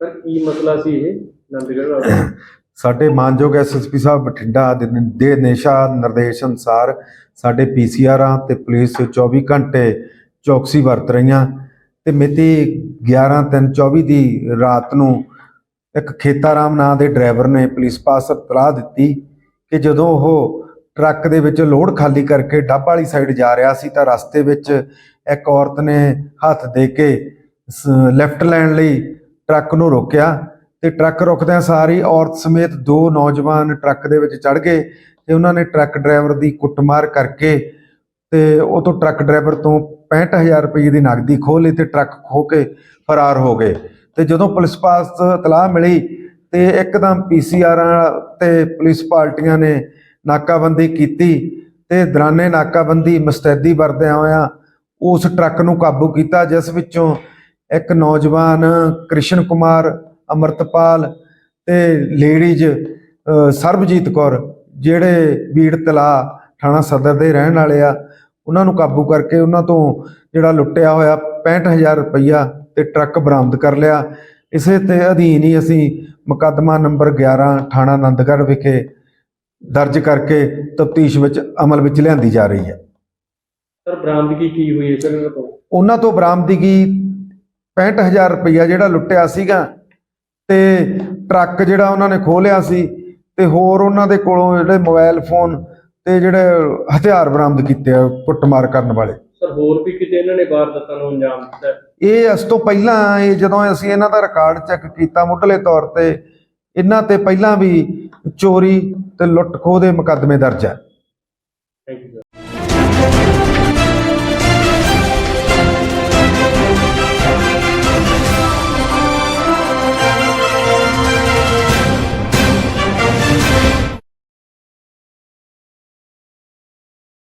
Sir ਕੀ ਮਸਲਾ ਸੀ ਇਹ? ਨੰਦਗੜ੍ਹ ਵਾਲਾ? ਸਾਡੇ ਮਾਨਯੋਗ ਐਸਐਸਪੀ ਸਾਹਿਬ ਬਠਿੰਡਾ ਦੇ ਨਿਸ਼ਾ ਨਿਰਦੇਸ਼ ਅਨੁਸਾਰ ਸਾਡੇ ਪੀਸੀਆਰਾਂ ਤੇ ਪੁਲਿਸ 24 ਘੰਟੇ ਚੌਕਸੀ ਵਰਤ ਰਹੀਆਂ। ਤੇ ਮਿਤੀ 11/3/24 ਦੀ ਰਾਤ ਨੂੰ ਇੱਕ ਖੇਤਾਰਾਮ ਨਾਂ ਦੇ ਡਰਾਈਵਰ ਨੇ ਪੁਲਿਸ ਪਾਸ ਇਤਲਾਹ ਦਿੱਤੀ ਕਿ ਜਦੋਂ ਉਹ ਟਰੱਕ ਦੇ ਵਿੱਚ ਲੋਡ ਖਾਲੀ ਕਰਕੇ ਡੱਬ ਵਾਲੀ ਸਾਈਡ ਜਾ ਰਿਹਾ ਸੀ ਤਾਂ ਰਸਤੇ ਵਿੱਚ ਇੱਕ ਔਰਤ ਨੇ ਹੱਥ ਦੇ ਕੇ ਲੈਫਟ ਲੈਣ ਲਈ ਟਰੱਕ ਨੂੰ ਰੋਕਿਆ ਤੇ ਟਰੱਕ ਰੁਕਦਿਆਂ ਸਾਰੀ ਔਰਤ ਸਮੇਤ ਦੋ ਨੌਜਵਾਨ ਟਰੱਕ ਦੇ ਵਿੱਚ ਚੜ ਗਏ ਤੇ ਉਹਨਾਂ ਨੇ ਟਰੱਕ ਡਰਾਈਵਰ ਦੀ ਕੁੱਟਮਾਰ ਕਰਕੇ ਤੇ ਉਹ ਤੋਂ ਟਰੱਕ ਡਰਾਈਵਰ ਤੋਂ 65000 ਰੁਪਏ ਦੀ ਨਕਦੀ ਖੋਹ ਲਈ ਤੇ ਟਰੱਕ ਖੋ ਕੇ ਫਰਾਰ ਹੋ ਗਏ। ਤੇ ਜਦੋਂ ਪੁਲਿਸ ਪਾਸ ਤਲਾਹ ਮਿਲੀ ਤੇ ਇੱਕਦਮ ਪੀਸੀਆਰਾਂ ਤੇ ਪੁਲਿਸ ਪਾਰਟੀਆਂ ਨੇ ਨਾਕਾਬੰਦੀ ਕੀਤੀ ਤੇ ਦਰਾਨੇ ਨਾਕਾਬੰਦੀ ਮਸਤੈਦੀ ਵਰਦਿਆਂ ਹੋਇਆ ਉਸ ਟਰੱਕ ਨੂੰ ਕਾਬੂ ਕੀਤਾ ਜਿਸ ਵਿੱਚੋਂ ਇੱਕ ਨੌਜਵਾਨ ਕ੍ਰਿਸ਼ਨ ਕੁਮਾਰ ਅਮਰਤਪਾਲ ਤੇ ਲੇਡੀਜ਼ ਅ, ਸਰਬਜੀਤ ਕੌਰ ਜਿਹੜੇ ਬੀੜ ਤਲਾ ਥਾਣਾ ਸਦਰ ਦੇ ਰਹਿਣ ਵਾਲੇ ਆ ਉਹਨਾਂ ਨੂੰ ਕਾਬੂ ਕਰਕੇ ਉਹਨਾਂ ਤੋਂ ਜਿਹੜਾ ਲੁੱਟਿਆ ਹੋਇਆ 65000 ਰੁਪਈਆ ਤੇ ਟਰੱਕ ਬਰਾਮਦ ਕਰ ਲਿਆ। ਇਸੇ ਤੇ ਅਧੀਨ ਹੀ ਅਸੀਂ ਮੁਕੱਦਮਾ ਨੰਬਰ 11 ਥਾਣਾ ਆਨੰਦਗੜ੍ਹ ਵਿਖੇ ਦਰਜ ਕਰਕੇ ਤਫਤੀਸ਼ ਵਿੱਚ ਅਮਲ ਵਿੱਚ ਲਿਆਂਦੀ ਜਾ ਰਹੀ ਹੈ। ਸਰ ਬਰਾਮਦਗੀ ਕੀ ਹੋਈ ਹੈ ਸਰ ਉਹਨਾਂ ਤੋਂ ਬਰਾਮਦਗੀ 65000 ਰੁਪਈਆ ਜਿਹੜਾ ਲੁੱਟਿਆ ਸੀਗਾ ਤੇ ਟਰੱਕ ਜਿਹੜਾ ਉਹਨਾਂ ਨੇ ਖੋਲਿਆ ਸੀ ਤੇ ਹੋਰ ਉਹਨਾਂ ਦੇ ਕੋਲੋਂ ਜਿਹੜੇ ਮੋਬਾਈਲ ਫੋਨ ਤੇ ਜਿਹੜੇ ਹਥਿਆਰ ਬਰਾਮਦ ਕੀਤੇ ਆ ਕੁੱਟਮਾਰ ਕਰਨ ਵਾਲੇ। ਸਰ ਹੋਰ ਵੀ ਕਿਤੇ ਇਹਨਾਂ ਨੇ ਵਾਰਦਾਤਾਂ ਨੂੰ ਅੰਜਾਮ ਦਿੱਤਾ? ਹੈ? ਇਹ ਇਸ ਤੋਂ ਪਹਿਲਾਂ ਇਹ ਜਦੋਂ ਅਸੀਂ ਇਹਨਾਂ ਦਾ ਰਿਕਾਰਡ ਚੈੱਕ ਕੀਤਾ ਮੁੱਢਲੇ ਤੌਰ ਤੇ ਇਹਨਾਂ ਤੇ ਪਹਿਲਾਂ ਵੀ ਚੋਰੀ ਤੇ ਲੁੱਟ ਖੋਹ ਦੇ ਮੁਕੱਦਮੇ ਦਰਜ ਹੈ